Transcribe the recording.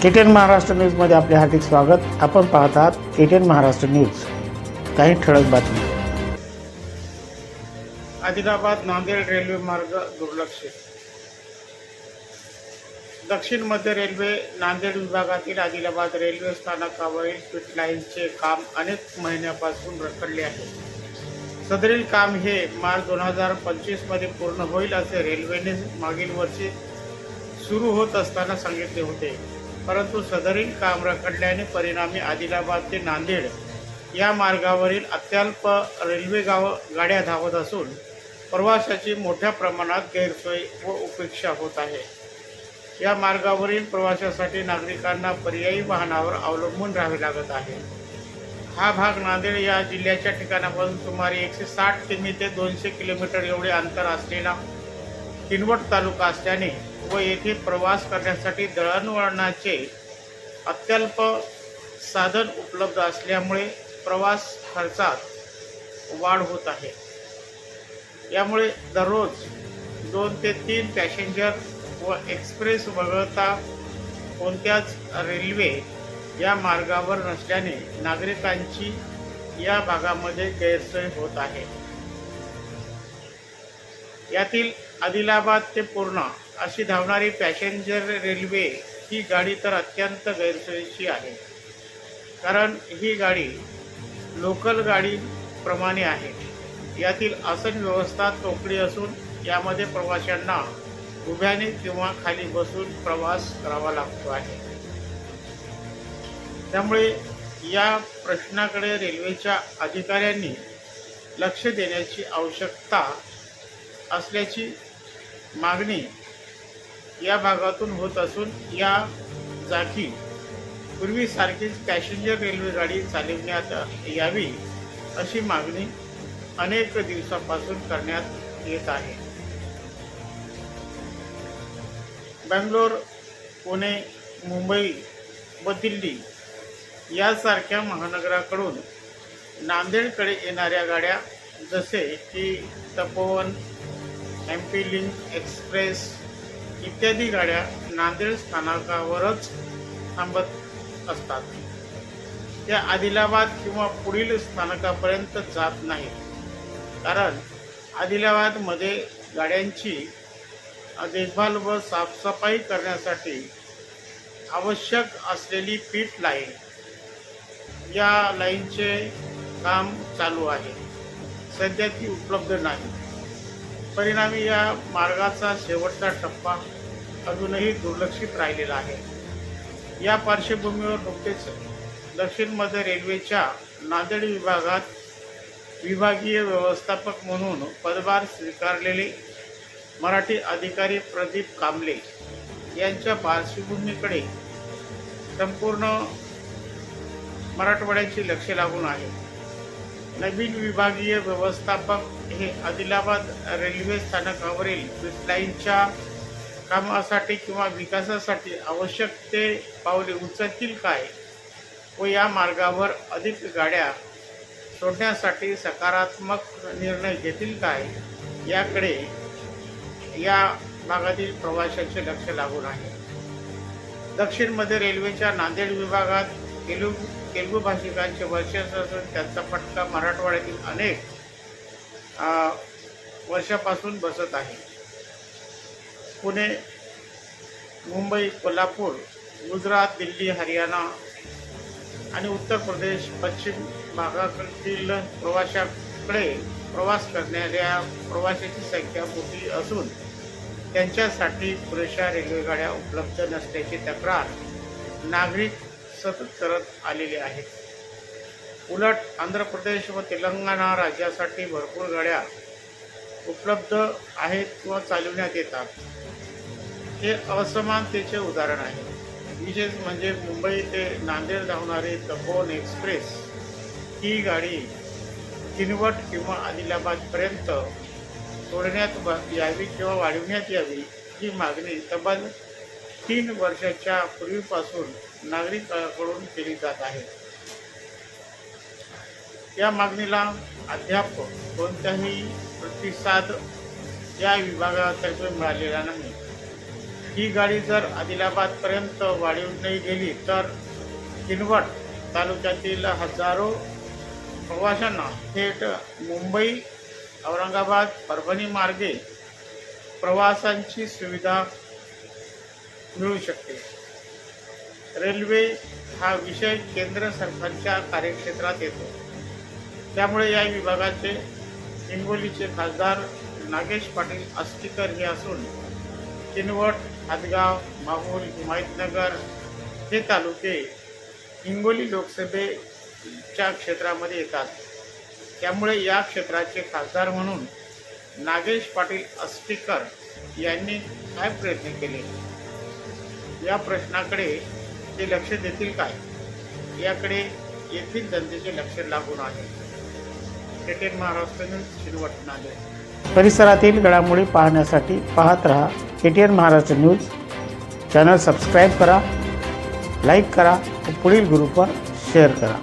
KTN Maharashtra न्यूजमध्ये आपले हार्दिक स्वागत. आपण पाहत आहात केटीएन महाराष्ट्र न्यूज. काही ठळक बातमी आदिलाबाद नांदेड रेल्वे मार्ग दुर्लक्षित दक्षिण मध्य रेल्वे नांदेड विभागातील आदिलाबाद रेल्वे स्थानकावरील पिट लाईनचे काम अनेक महिन्यापासून रखडले आहे. सदरील काम हे मार्च दोन हजार पंचवीसमध्ये पूर्ण होईल असे रेल्वेने मागील वर्षी सुरू होत असताना सांगितले होते. परंतु सदरील काम रखडल्याने परिणामी आदिलाबाद ते नांदेड या मार्गावरील अत्यल्प रेल्वे गाव गाड्या धावत असून प्रवाशाची मोठ्या प्रमाणात गैरसोय व उपेक्षा होत आहे. या मार्गावरील प्रवासासाठी नागरिकांना पर्यायी वाहनावर अवलंबून राहावे लागत आहे. हा भाग नांदेड या जिल्ह्याच्या ठिकाणापासून सुमारे एकशे साठ किमी ते दोनशे किलोमीटर एवढे अंतर असलेला किनवट तालुका असल्याने व येथे प्रवास करण्यासाठी दळणवळणाचे अत्यल्प साधन उपलब्ध असल्यामुळे प्रवास खर्चात वाढ होत आहे. यामुळे दररोज दोन ते तीन पॅसेंजर व एक्सप्रेस वगळता कोणत्याच रेल्वे या मार्गावर नसल्याने नागरिकांची या भागामध्ये गैरसोय होत आहे. यातील आदिलाबाद ते पूर्णा अशी धावणारी पॅसेंजर रेल्वे ही गाडी तर अत्यंत गैरसोयीची आहे. कारण ही गाडी लोकल गाडीप्रमाणे आहे. यातील आसन व्यवस्था तोकडी असून यामध्ये प्रवाशांना उभ्याने किंवा खाली बसून प्रवास करावा लागतो आहे. त्यामुळे या प्रश्नाकडे रेल्वेच्या अधिकाऱ्यांनी लक्ष देण्याची आवश्यकता असल्याची मागणी या भागातून होत असून या जागी पूर्वीसारखीच पॅसेंजर रेल्वेगाडी चालविण्यात यावी अशी मागणी अनेक दिवसापासून करण्यात येत आहे. बेंगलोर पुणे मुंबई व दिल्ली यासारख्या महानगराकडून नांदेडकडे येणाऱ्या गाड्या जसे की Tapovan M P link express इत्यादी गाड्या नांदेड स्थानकावरच थांबत असतात. त्या आदिलाबाद किंवा पुढील स्थानकापर्यंत जात नाहीत. कारण आदिलाबादमध्ये गाड्यांची देखभाल व साफसफाई करण्यासाठी आवश्यक असलेली पीठ लाईन या लाईनचे काम चालू आहे. सध्या ती उपलब्ध नाही. परिणामी या मार्गाचा शेवटचा टप्पा अजूनही दुर्लक्षित राहिलेला आहे. या पार्श्वभूमीवर नुकतेच दक्षिण मध्य रेल्वेच्या नांदेड विभागात विभागीय व्यवस्थापक म्हणून पदभार स्वीकारलेले मराठी अधिकारी प्रदीप कांबळे यांच्या पार्श्वभूमीकडे संपूर्ण मराठवाड्याची लक्ष लागून आहे. नवीन विभागीय व्यवस्थापक हे आदिलाबाद रेल्वे स्थानकावरील लाईनच्या कामासाठी किंवा विकासासाठी आवश्यक ते पावले उचलतील काय? व या मार्गावर अधिक गाड्या सोडण्यासाठी सकारात्मक निर्णय घेतील काय? याकडे या भागातील प्रवाशांचे लक्ष लागून आहे. दक्षिण मध्य रेल्वेच्या नांदेड विभागात तेलुगू तेलुगू भाषिकांचे वर्चस्व असून त्यांचा फटका मराठवाड्यातील अनेक वर्षापासून बसत आहे. पुणे मुंबई कोल्हापूर गुजरात दिल्ली हरियाणा आणि उत्तर प्रदेश पश्चिम भागातील प्रवाशाकडे प्रवास करणाऱ्या प्रवाशाची संख्या मोठी असून त्यांच्यासाठी पुरेशा रेल्वेगाड्या उपलब्ध नसल्याची तक्रार नागरिक सतत करत आलेले आहेत उलट आंध्र प्रदेश व तेलंगणा राज्यासाठी भरपूर गाड्या उपलब्ध आहेत किंवा चालवण्यात येतात. हे असमानतेचे उदाहरण आहे. विशेष म्हणजे मुंबई ते नांदेड धावणारी तपोन एक्सप्रेस ही गाडी किनवट किंवा आदिलाबादपर्यंत सोडण्यात यावी किंवा वाढवण्यात यावी ही मागणी तब्बल तीन वर्षाच्या पूर्वीपासून नागरिकांकडून केली जात आहे. या मागणीला अद्याप कोणताही प्रतिसाद या विभागातर्फे मिळालेला नाही. ही गाडी जर आदिलाबादपर्यंत वाढवून नाही गेली तर किनवट तालुक्यातील हजारो प्रवाशांना थेट मुंबई औरंगाबाद परभणी मार्गे प्रवासांची सुविधा मिळू शकते. रेल्वे हा विषय केंद्र सरकारच्या कार्यक्षेत्रात येतो. त्यामुळे या विभागाचे हिंगोलीचे खासदार नागेश पाटील आष्टीकर हे असून किनवट हातगाव माहूल हिमायतनगर हे तालुके हिंगोली लोकसभेच्या क्षेत्रामध्ये येतात. त्यामुळे या क्षेत्राचे खासदार म्हणून नागेश पाटील आष्टीकर यांनी काय प्रयत्न केले? या प्रश्नाकडे ते लक्ष देतील काय? याकडे येथील जनतेचे लक्ष लागून आहे. केटेन महाराष्ट्र न्यूज शिरवट परिसरातील घडामोडी पाहण्यासाठी पाहत रहा K T N Maharashtra news. Channel subscribe करा लाईक करा व पुढील ग्रुपवर शेअर करा.